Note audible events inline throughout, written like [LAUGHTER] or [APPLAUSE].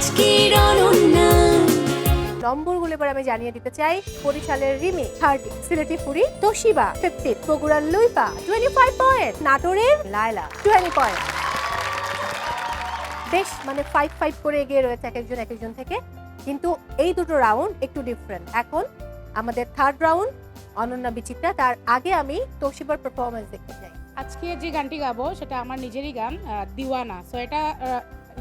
আজকের অনন্যা। নম্বরগুলো এবার আমি জানিয়ে দিতে চাই। বরিশালের রিমি থার্টি সিলেটি ফুরি তোশিবা ফিফটি বগুড়ার লুইপা টোয়েন্টি ফাইভ পয়েন্ট নাটোরের লায়লা টোয়েন্টি পয়েন্ট বেশ মানে ফাইভ ফাইভ করে এগিয়ে রয়েছে এক একজন এক একজন থেকে। কিন্তু এই দুটো রাউন্ড একটু ডিফারেন্ট এখন আমাদের থার্ড রাউন্ড অনন্যা বিচিত্রা তার আগে আমি তোশিবার পারফরমেন্স দেখতে চাই। আজকে যে গানটি গাবো সেটা আমার নিজেরই গান দিওয়ানা। সো এটা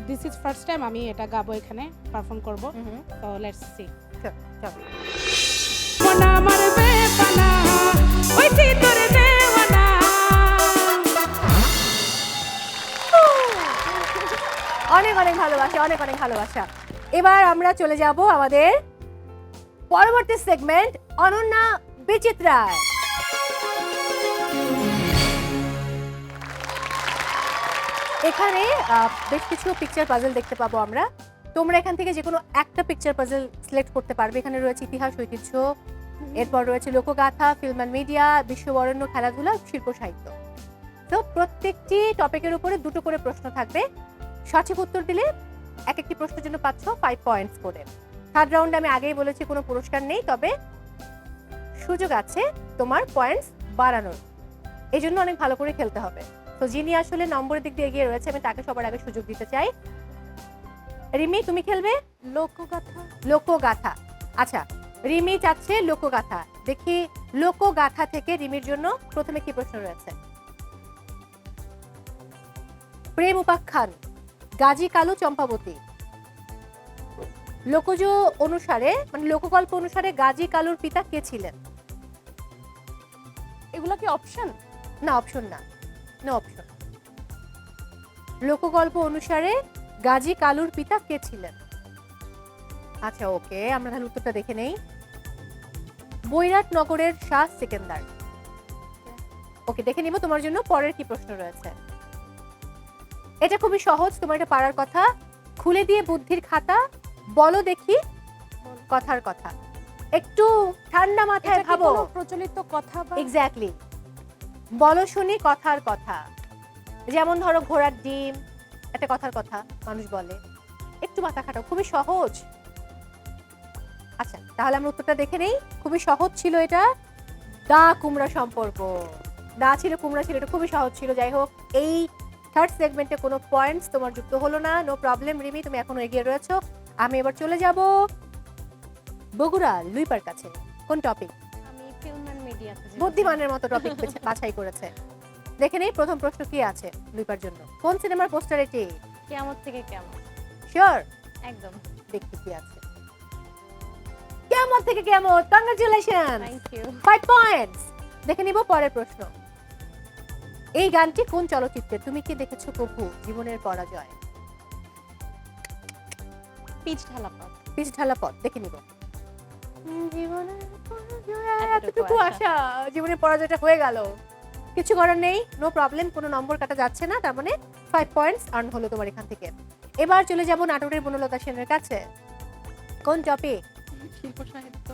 দিস ইজ ফার্স্ট টাইম আমি এটা গাবো এখানে পারফর্ম করব। তো লেটস সি অনেক অনেক ভালোবাসা অনেক অনেক ভালোবাসা। এবার আমরা চলে যাব আমাদের পরবর্তী সেগমেন্ট অনন্যা বিচিত্রায়। এখানে বেশ কিছু পিকচার পাজেল দেখতে পাবো আমরা। তোমরা এখান থেকে যে কোনো একটা পিকচার পাজেল সিলেক্ট করতে পারবে। এখানে রয়েছে ইতিহাস ঐতিহ্য এরপর রয়েছে লোকগাথা ফিল্ম অ্যান্ড মিডিয়া বিশ্ববরণ্য খেলাধুলা শিল্প সাহিত্য। তো প্রত্যেকটি টপিকের উপরে দুটো করে প্রশ্ন থাকবে। সঠিক উত্তর দিলে এক একটি প্রশ্নের জন্য পাচ্ছ ফাইভ পয়েন্টস করে। থার্ড রাউন্ডে আমি আগেই বলেছি কোনো পুরস্কার নেই তবে সুযোগ আছে তোমার পয়েন্টস বাড়ানোর। এই জন্য অনেক ভালো করে খেলতে হবে। তো যিনি আসলে নম্বরের দিক দিয়ে এগিয়ে রয়েছে আমি তাকে সবার আগে সুযোগ দিতে চাই। রিমি তুমি খেলবে? লোকগাথা। লোকগাথা। আচ্ছা রিমি চাচ্ছে লোকগাথা। দেখি লোকগাথা থেকে রিমির জন্য প্রথমে কি প্রশ্ন রয়েছে? প্রেম উপাখ্যান গাজী কালু চম্পাবতী। লোকজ অনুসারে মানে লোকগল্প অনুসারে গাজী কালুর পিতা কে ছিলেন? এগুলো কি অপশন না অপশন না। নো অপশন লোকগল্প অনুসারে গাজী কালুর পিতা কে ছিলেন? আচ্ছা ওকে আমরা তাহলে উত্তরটা দেখে নেই। বৈরাট নগরের শাহ সেকেন্দার। ওকে দেখে নিব তোমার জন্য পরের কি প্রশ্ন রয়েছে। এটা খুবই সহজ তোমার এটা পারার কথা। খুলে দিয়ে বুদ্ধির খাতা বলো দেখি কথার কথা। একটু ঠান্ডা মাথায় ভাবো। প্রচলিত কথা এক্স্যাক্টলি বলো শুনি কথার কথা। যেমন ধরো ঘোড়ার ডিম, একটা কথার কথা মানুষ বলে। একটু মাথা খাটাও, খুবই সহজ। আচ্ছা তাহলে আমরা উত্তরটা দেখে নেই। খুবই সহজ ছিল এটা। দা কুমড়া সম্পর্ক। দা ছিল, কুমড়া ছিল, এটা খুবই সহজ ছিল। যাই হোক, এই থার্ড সেগমেন্টে কোনো পয়েন্টস তোমার যুক্ত হলো না। নো প্রবলেম রিমি, তুমি এখনও এগিয়ে রয়েছো। আমি এবার চলে যাব বগুড়া লুইপার কাছে। কোন টপিক বুদ্ধিমানের মতো টপিক [LAUGHS] বাছাই করেছে। দেখে নেই প্রথম প্রশ্ন কি আছে লুইপার জন্য। কোন সিনেমার পোস্টার এটি? কেমন থেকে কেমন শিওর একদম। দেখতে কি আছে। কেমন থেকে কেমন congratulation thank you five points দেখে নিব পরের প্রশ্ন। এই গানটি কোন চলচ্চিত্রে? তুমি কি দেখেছ প্রভু? জীবনের পরাজয়। পিচ ঢালা পথ পিছ ঢালা পথ দেখে নিব। এতটুকু আশা। জীবনের পরাজয়টা হয়ে গেল। কিছু করার নেই নো প্রবলেম কোনো নম্বর কাটা যাচ্ছে না তার মানে ফাইভ পয়েন্টস আর্ন হলো তোমার এখান থেকে। এবার চলে যাব নাটোরের বনলতা সেনের কাছে। কোন টপিক শিল্প সাহিত্য।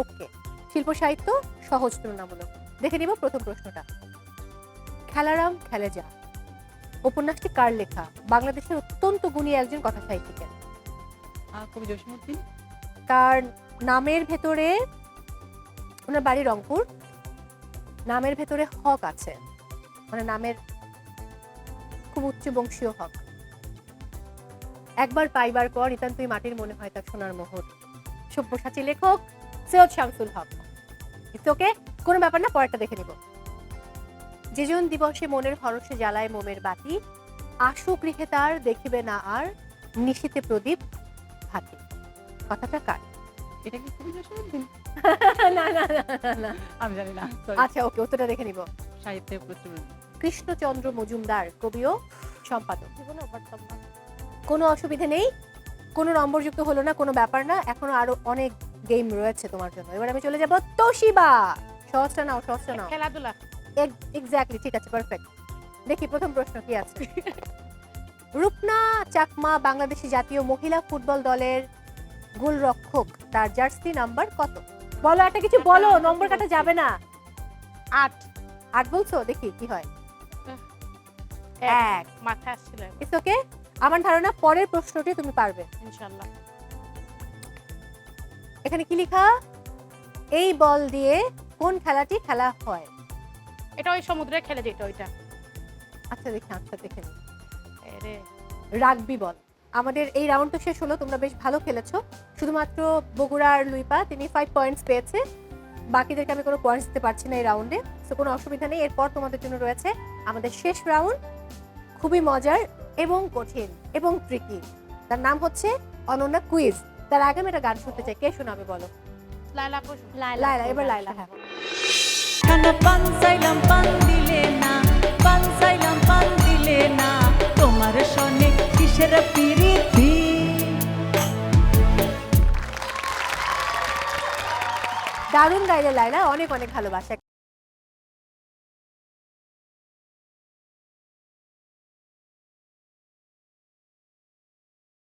ওকে শিল্প সাহিত্য সহজ তুলনামূলক। দেখে নিব প্রথম প্রশ্নটা। খেলারাম খেলে যা উপন্যাসটি কার লেখা? বাংলাদেশের অত্যন্ত গুণী একজন কথা সাহিত্যিকের কবি জসীমউদ্দিন। তার নামের ভেতরে, ওনার বাড়ি রংপুর, নামের ভেতরে হক আছে। মানে নামের খুব উচ্চ বংশীয় হক। একবার পাইবার পর নিতান্তই মাটির মনে হয় তার সোনার মোহর। সব্যসাচী লেখক সৈয়দ শামসুল হক। ওকে কোনো ব্যাপার না, পরেরটা দেখে নিব। যেজন দিবসে মনের হরসে জ্বালায় মোমের বাতি, আশু গৃহে তার দেখিবে না আর নিশীতে প্রদীপ হাতে কথাটা কার? এটা কি কবি জসীমউদ্দিন [LAUGHS] না না না না, না। আমি জানি না আচ্ছা ওকে উত্তরটা দেখে নিব। সাহিত্যে প্রচুর। কৃষ্ণচন্দ্র মজুমদার কবি ও সম্পাদক কোনো অসুবিধা নেই। কোনো নম্বর যুক্ত হলো না কোনো ব্যাপার না। এখনও আরও অনেক গেম রয়েছে তোমার জন্য। এবার আমি চলে যাব তোশিবা। সহজটা নাও সহজটা নাও। খেলাধুলা। এক্স্যাক্টলি ঠিক আছে পারফেক্ট দেখি প্রথম প্রশ্ন কি আছে? [LAUGHS] রূপনা চাকমা বাংলাদেশি জাতীয় মহিলা ফুটবল দলের গোলরক্ষক তার জার্সি নাম্বার কত? বলো একটা কিছু বলো নম্বর কাটা যাবে না। আট। আট বলছো? দেখি কি হয়? এক। মাথা আসছিল ইটস ওকে আমার ধারণা পরের প্রশ্নটি তুমি পারবে। ইনশাল্লাহ। এখানে কি লেখা? এই বল দিয়ে কোন খেলাটি খেলা হয়? এটা ওই সমুদ্রে খেলে যেত ওইটা। আচ্ছা দেখি আচ্ছা দেখে রাগবি বল। আমাদের এই রাউন্ড তো শেষ হলো তোমরা বেশ ভালো খেলেছো। শুধুমাত্র বগুড়ার লুইপা তিনি ফাইভ পয়েন্টস পেয়েছে। বাকিদেরকে আমি কোনো পয়েন্টস দিতে পারছি না এই রাউন্ডে তো কোনো অসুবিধা নেই। এরপর তোমাদের জন্য রয়েছে আমাদের শেষ রাউন্ড খুবই মজার এবং কঠিন এবং ট্রিকি তার নাম হচ্ছে অনন্যা কুইজ তার আগে আমি একটা গান শুনতে চাই কে শোনাবে বলো? লাইলা এবার লায়লা হ্যাঁ। দিলে না তোমার সনে কিসের পিরিতি দারুণ গাইলে লাইলা অনেক অনেক ভালোবাসা।